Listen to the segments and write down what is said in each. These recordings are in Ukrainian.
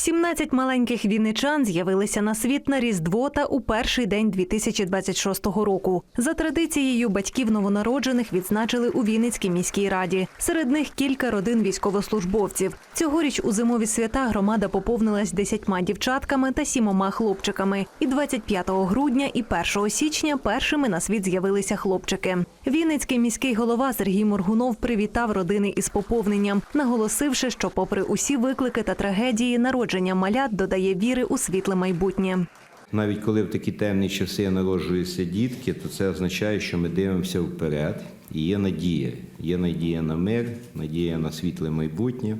17 маленьких вінничан з'явилися на світ на Різдво та у перший день 2026 року. За традицією батьків новонароджених відзначили у Вінницькій міській раді. Серед них кілька родин військовослужбовців. Цьогоріч у зимові свята громада поповнилась десятьма дівчатками та сімома хлопчиками. І 25 грудня і 1 січня першими на світ з'явилися хлопчики. Вінницький міський голова Сергій Моргунов привітав родини із поповненням, наголосивши, що, попри усі виклики та трагедії, народження малят додає віри у світле майбутнє. Навіть коли в такі темні часи народжуються дітки, то це означає, що ми дивимося вперед і є надія. Є надія на мир, надія на світле майбутнє.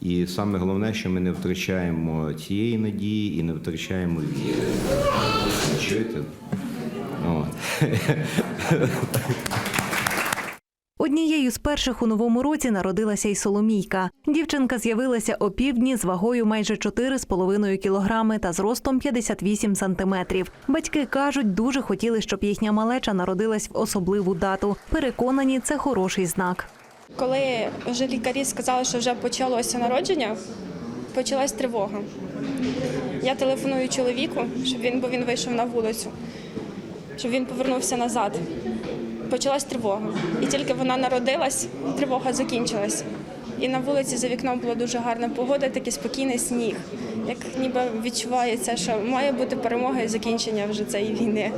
І саме головне, що ми не втрачаємо цієї надії і не втрачаємо віри. Чуєте? От. Однією з перших у новому році народилася й Соломійка. Дівчинка з'явилася опівдні з вагою майже 4,5 кілограми та зростом 58 сантиметрів. Батьки кажуть, дуже хотіли, щоб їхня малеча народилась в особливу дату. Переконані, це хороший знак. Коли вже лікарі сказали, що вже почалося народження, почалась тривога. Я телефоную чоловіку, щоб він, бо він вийшов на вулицю, щоб він повернувся назад. Почалась тривога. І тільки вона народилась, тривога закінчилась. І на вулиці за вікном була дуже гарна погода, такий спокійний сніг. Як ніби відчувається, що має бути перемога і закінчення вже цієї війни.